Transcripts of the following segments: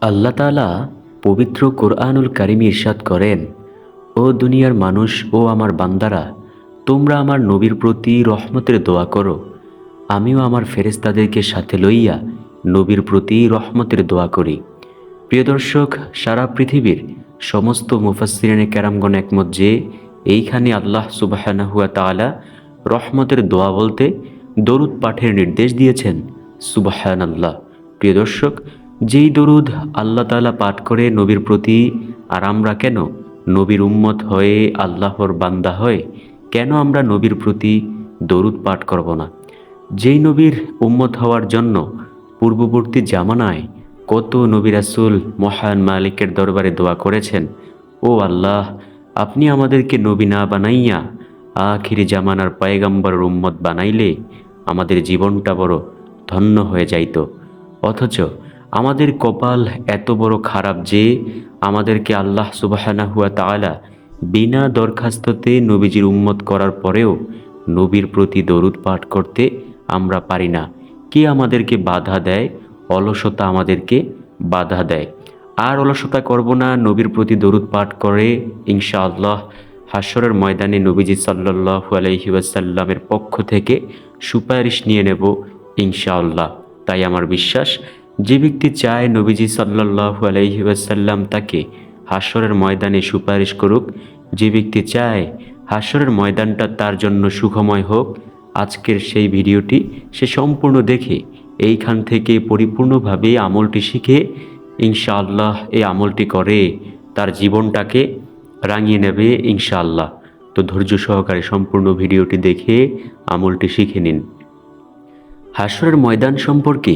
আল্লাহ তালা পবিত্র কোরআনুল কারিম ইরশাদ করেন, ও দুনিয়ার মানুষ, ও আমার বান্দারা, তোমরা আমার নবীর প্রতি রহমতের দোয়া করো। আমিও আমার ফেরেস্তাদেরকে সাথে লইয়া নবীর প্রতি রহমতের দোয়া করি। প্রিয় দর্শক, সারা পৃথিবীর সমস্ত মুফাসিরিনে ক্যারামগণ একমত যে, এইখানে আল্লাহ সুবাহানাহুয়া তালা রহমতের দোয়া বলতে দরুদ পাঠের নির্দেশ দিয়েছেন। সুবাহান আল্লাহ প্রিয় দর্শক যেই দরুদ আল্লাহ তালা পাঠ করে নবীর প্রতি, আর আমরা কেন নবীর উম্মত হয়ে আল্লাহর বান্দা হয়ে কেন আমরা নবীর প্রতি দরুদ পাঠ করব না? যেই নবীর উম্মত হওয়ার জন্য পূর্ববর্তী জামানায় কত নবী রাসুল মহান মালিকের দরবারে দোয়া করেছেন, ও আল্লাহ, আপনি আমাদেরকে নবী না বানাইয়া আখিরি জামানার পয়গাম্বরের উম্মত বানাইলে আমাদের জীবনটা বড় ধন্য হয়ে যাইত। অথচ আমাদের কপাল এত বড় খারাপ যে আমাদেরকে আল্লাহ সুবাহানা হুয়া তালা বিনা দরখাস্ততে নবীজির উম্মত করার পরেও নবীর প্রতি দরুদ পাঠ করতে আমরা পারি না। কে আমাদেরকে বাধা দেয়? অলসতা আমাদেরকে বাধা দেয়। আর অলসতা করব না, নবীর প্রতি দরুদ পাঠ করে ইনশাআল্লাহ হাসরের ময়দানে নবীজি সাল্লাহ আলহি ওয়াসাল্লামের পক্ষ থেকে সুপারিশ নিয়ে নেব ইনশাআল্লাহ। তাই আমার বিশ্বাস যে ব্যক্তি চায় নবীজি সাল্লাহ আলহি ওয়াসাল্লাম তাকে হাসরের ময়দানে সুপারিশ করুক, যে ব্যক্তি চায় হাসরের ময়দানটা তার জন্য সুখময় হোক, আজকের সেই ভিডিওটি সে সম্পূর্ণ দেখে, এইখান থেকে পরিপূর্ণভাবে আমলটি শিখে, ইনশাআল্লাহ এই আমলটি করে, তার জীবনটাকে রাঙিয়ে নেবে ইনশাআল্লাহ। তো ধৈর্য সহকারে সম্পূর্ণ ভিডিওটি দেখে আমলটি শিখে নিন। হাসরের ময়দান সম্পর্কে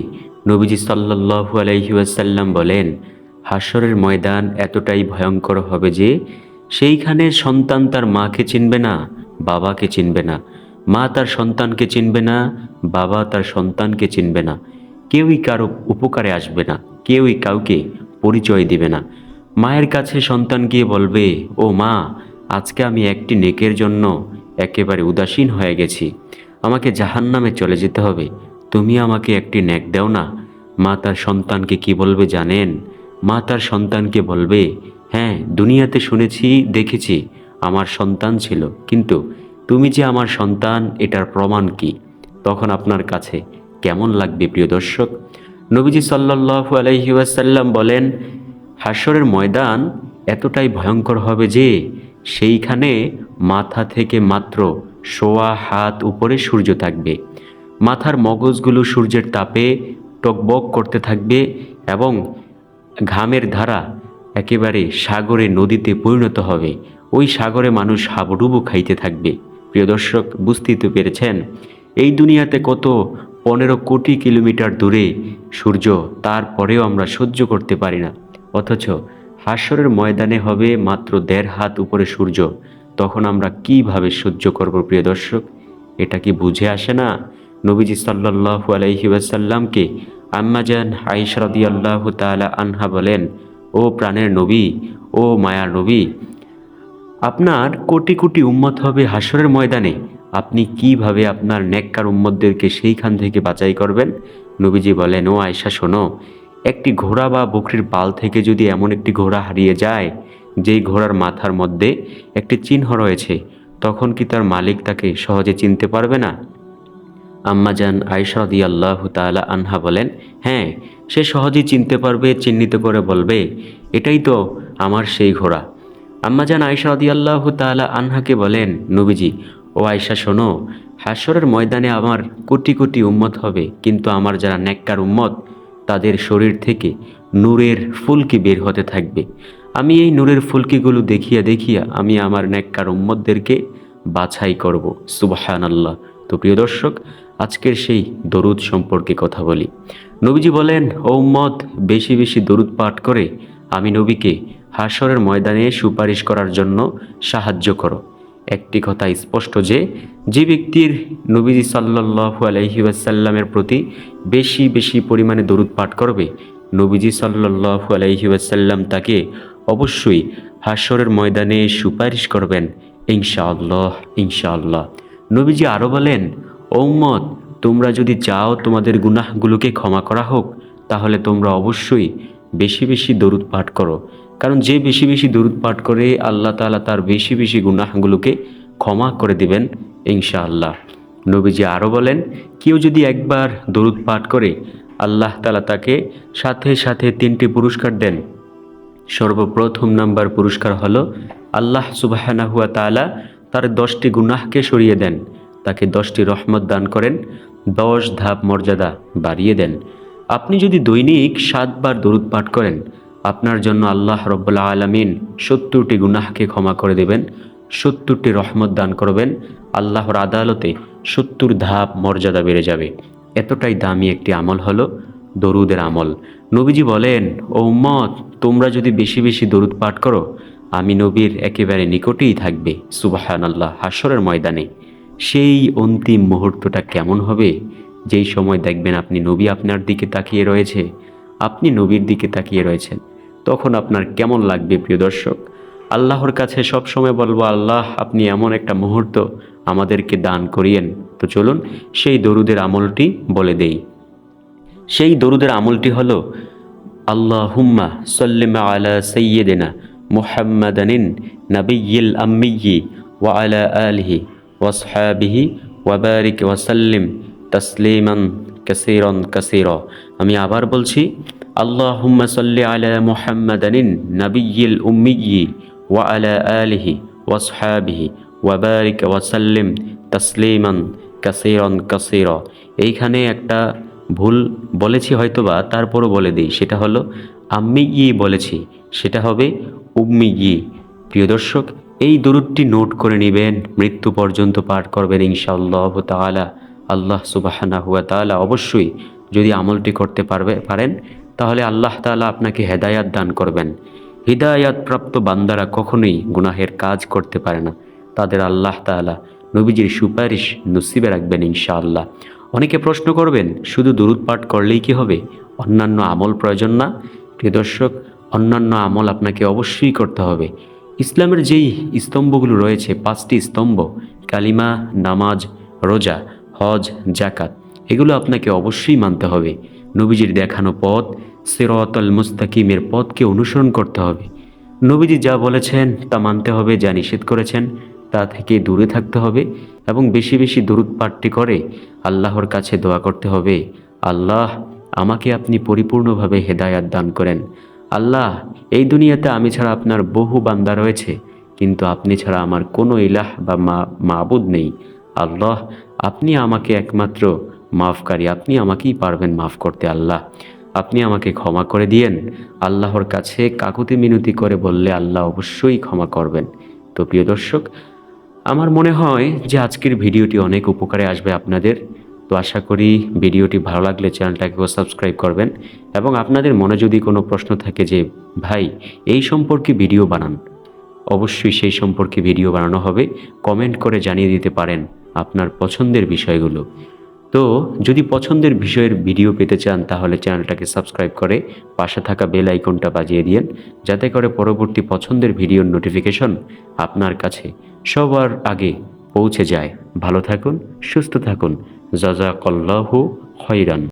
নবীজি সাল্লাহু আলহিউসাল্লাম বলেন হাসরের ময়দান এতটাই ভয়ঙ্কর হবে যে, সেইখানে সন্তান তার মাকে চিনবে না, বাবাকে চিনবে না। মা তার সন্তানকে চিনবে না, বাবা তার সন্তানকে চিনবে না। কেউই কারও উপকারে আসবে না, কেউই কাউকে পরিচয় দিবে না। মায়ের কাছে সন্তান গিয়ে বলবে, ও মা, আজকে আমি একটি নেকের জন্য একেবারে উদাসীন হয়ে গেছি। আমাকে জাহান নামে চলে যেতে হবে। তুমি আমাকে একটি নেক দাও না। মা তার সন্তানকে কি বলবে জানেন? মা তার সন্তানকে বলবে হ্যাঁ দুনিয়াতে শুনেছি, দেখেছি, আমার সন্তান ছিল। কিন্তু তুমি যে আমার সন্তান, এটার প্রমাণ কি? তখন আপনার কাছে কেমন লাগবে প্রিয় দর্শক? নবীজি সাল্লাহু আলহি ওয়াসাল্লাম বলেন হাসরের ময়দান এতটাই ভয়ঙ্কর হবে যে সেইখানে মাথা থেকে মাত্র সোয়া হাত উপরে সূর্য থাকবে। মাথার মগজগুলো সূর্যের তাপে টকবক করতে থাকবে এবং ঘামের ধারা একেবারে সাগরে, নদীতে পরিণত হবে। ওই সাগরে মানুষ হাবুডুবু খাইতে থাকবে। প্রিয় দর্শক, বুঝতেই তো পেরেছেন, এই দুনিয়াতে কত পনেরো কোটি কিলোমিটার দূরে সূর্য তারপরেও আমরা সহ্য করতে পারি না। অথচ হাসরের ময়দানে হবে মাত্র দেড় হাত উপরে সূর্য। তখন আমরা কীভাবে সহ্য করব প্রিয় দর্শক? এটা কি বুঝে আসে না? নবীজি সাল্লাহু আলাইহি ওয়াসাল্লামকে আম্মাজান আইসরদি আল্লাহ তালা আনহা বলেন, ও প্রাণের নবী, ও মায়ার নবী, আপনার কোটি কোটি উম্মত হবে হাসরের ময়দানে। আপনি কীভাবে আপনার নেককার উম্মতদেরকে সেইখান থেকে বাঁচাই করবেন? নবীজি বলেন, ও আয়সা শোনো, একটি ঘোড়া বা বকরির পাল থেকে যদি এমন একটি ঘোড়া হারিয়ে যায়, যেই ঘোড়ার মাথার মধ্যে একটি চিহ্ন রয়েছে, তখন কি তার মালিক তাকে সহজে চিনতে পারবে না? আম্মাজান আয়সাদি আল্লাহ তালা আনহা বলেন হ্যাঁ সে সহজেই চিনতে পারবে, চিহ্নিত করে বলবে, এটাই তো আমার সেই ঘোড়া। আম্মাজান আয়সাদি আল্লাহ তালা আনহাকে বলেন, নবীজি, ও আয়সা শোনো হাসরের ময়দানে আমার কোটি কোটি উম্মত হবে, কিন্তু আমার যারা নেককার উম্মত, তাদের শরীর থেকে নূরের ফুলকি বের হতে থাকবে। আমি এই নূরের ফুলকিগুলো দেখিয়া দেখিয়া আমি আমার নেককার উম্মতদেরকে বাছাই করব। সুবাহান আল্লাহ তো প্রিয় দর্শক আজকের সেই দরুদ সম্পর্কে কথা বলি। নবীজি বলেন, ও উম্মত, বেশি বেশি দরুদ পাঠ করে আমি নবীকে হাসরের ময়দানে সুপারিশ করার জন্য সাহায্য করো। একটি কথা স্পষ্ট যে যে ব্যক্তির নবীজি সাল্লাহু আলহি ওয়াসাল্লামের প্রতি বেশি বেশি পরিমাণে দরুদ পাঠ করবে, নবীজি সাল্লাহু আলহি ওয়াসাল্লাম তাকে অবশ্যই হাসরের ময়দানে সুপারিশ করবেন, ইনশাআল্লাহ ইনশাআল্লাহ। নবীজি আরও বলেন ঔম্মত তোমরা যদি চাও তোমাদের গুনাহগুলোকে ক্ষমা করা হোক, তাহলে তোমরা অবশ্যই বেশি বেশি দরুদ পাঠ করো। কারণ যে বেশি বেশি দরুদ পাঠ করে আল্লাহ তাআলা তার বেশি বেশি গুনাহগুলোকে ক্ষমা করে দিবেন, ইনশাআল্লাহ। নবীজি আরও বলেন, কেউ যদি একবার দরুদ পাঠ করে, আল্লাহ তাআলা তাকে সাথে সাথে তিনটি পুরস্কার দেন। সর্বপ্রথম নাম্বার পুরস্কার হলো, আল্লাহ সুবাহানা হুয়া তালা তার দশটি গুনাহকে সরিয়ে দেন। তাকে দশটি রহমত দান করেন, দশ ধাপ মর্যাদা বাড়িয়ে দেন। আপনি যদি দৈনিক সাতবার দরুদ পাঠ করেন, আপনার জন্য আল্লাহ রব্বুল্লা আলমিন সত্তরটি গুনাহকে ক্ষমা করে দেবেন, সত্তরটি রহমত দান করবেন, আল্লাহর আদালতে সত্তর ধাপ মর্যাদা বেড়ে যাবে। এতটাই দামি একটি আমল হলো দরুদের আমল। নবীজি বলেন, ও উম্মত, তোমরা যদি বেশি বেশি দরুদ পাঠ করো, আমি নবীর একেবারে নিকটেই থাকবে। সুবাহান আল্লাহ হাসরের ময়দানে। সেই অন্তিম মুহূর্তটা কেমন হবে? যেই সময় দেখবেন আপনি নবী আপনার দিকে তাকিয়ে রয়েছে। আপনি নবীর দিকে তাকিয়ে রয়েছেন। তখন আপনার কেমন লাগবে প্রিয় দর্শক? আল্লাহর কাছে সব সময় বলব, আল্লাহ, আপনি এমন একটা মুহূর্ত আমাদেরকে দান করিয়েন। তো চলুন সেই দরুদের আমলটি বলে দেই। সেই দরুদের আমলটি হলো আল্লাহ হুম্মা সাল্লিম আলা সৈয়দেনা মুহাম্মাদানিন নবিয়িল আম্মিয়ি ওয়া আলা আলিহি ওয়াসহাবিহি ওয়াবারিক ওয়াসাল্লিম তসলিমান কাসিরন কাসির আমি আবার বলছি আল্লাহ সাল্লি আলা মুহাম্মাদানিন নবিয়িল উম্মিয়ি ওয়া আলা আলিহি ওয়াসহাবিহি ওয়াবারিক ওয়াসাল্লিম তসলিমান কাসিরন কাসির। এইখানে একটা ভুল বলেছি হয়তোবা, তারপরও বলে দিই। সেটা হলো আম্মি বলেছি। সেটা হবে উম্মি প্রিয় দর্শক এই দরুদটি নোট করে নেবেন, মৃত্যু পর্যন্ত পাঠ করবেন ইনশাআল্লাহ তাআলা। আল্লাহ সুবাহানা হুয়া তাআলা অবশ্যই যদি আমলটি করতে পারবে, পারেন, তাহলে আল্লাহ তাআলা আপনাকে হেদায়াত দান করবেন। হিদায়াত প্রাপ্ত বান্দারা কখনোই গুনাহের কাজ করতে পারে না। তাদের আল্লাহ তাআলা নবীজির সুপারিশ নসিবে রাখবেন ইনশাআল্লাহ। অনেকে প্রশ্ন করবেন, শুধু দুরুদ পাঠ করলেই কি হবে? অন্যান্য আমল প্রয়োজন না? প্রিয় দর্শক, অন্যান্য আমল আপনাকে অবশ্যই করতে হবে। ইসলামের যেই স্তম্ভগুলো রয়েছে, পাঁচটি স্তম্ভ, কালিমা, নামাজ, রোজা, হজ জাকাত এগুলো আপনাকে অবশ্যই মানতে হবে। নবীজির দেখানো পথ, সিরতল মুস্তাকিমের পথকে অনুসরণ করতে হবে। নবীজি যা বলেছেন, তা মানতে হবে, যা নিষেধ করেছেন, তা থেকে দূরে থাকতে হবে এবং বেশি বেশি দূরত পাঠটি করে আল্লাহর কাছে দোয়া করতে হবে। আল্লাহ, আমাকে আপনি পরিপূর্ণভাবে হেদায়াত দান করেন। আল্লাহ, এই দুনিয়াতে আমি ছাড়া আপনার বহু বান্দা রয়েছে, কিন্তু আপনি ছাড়া আমার কোনো ইলাহ বা মা, মাবুদ নেই। আল্লাহ, আপনি আমাকে একমাত্র মাফকারী, আপনি আমাকেই পারবেন মাফ করতে আল্লাহ। আপনি আমাকে ক্ষমা করে দিয়েন। আল্লাহর কাছে কাকুতি মিনতি করে বললে আল্লাহ অবশ্যই ক্ষমা করবেন। তো প্রিয় দর্শক, আমার মনে হয় যে আজকের ভিডিওটি অনেক উপকারে আসবে আপনাদের। তো আশা করি ভিডিওটি ভালো লাগলে চ্যানেলটাকেও সাবস্ক্রাইব করবেন এবং আপনাদের মনে যদি কোনো প্রশ্ন থাকে যে, ভাই, এই সম্পর্কে ভিডিও বানান। অবশ্যই সেই সম্পর্কে ভিডিও বানানো হবে। কমেন্ট করে জানিয়ে দিতে পারেন আপনার পছন্দের বিষয়গুলো। তো যদি পছন্দের বিষয়ের ভিডিও পেতে চান, তাহলে চ্যানেলটাকে সাবস্ক্রাইব করে পাশে থাকা বেল আইকনটা বাজিয়ে দিন যাতে করে পরবর্তী পছন্দের ভিডিওর নোটিফিকেশন আপনার কাছে সবার আগে পৌঁছে যায়। ভালো থাকুন, সুস্থ থাকুন। জাজাকল্লাহু খৈরান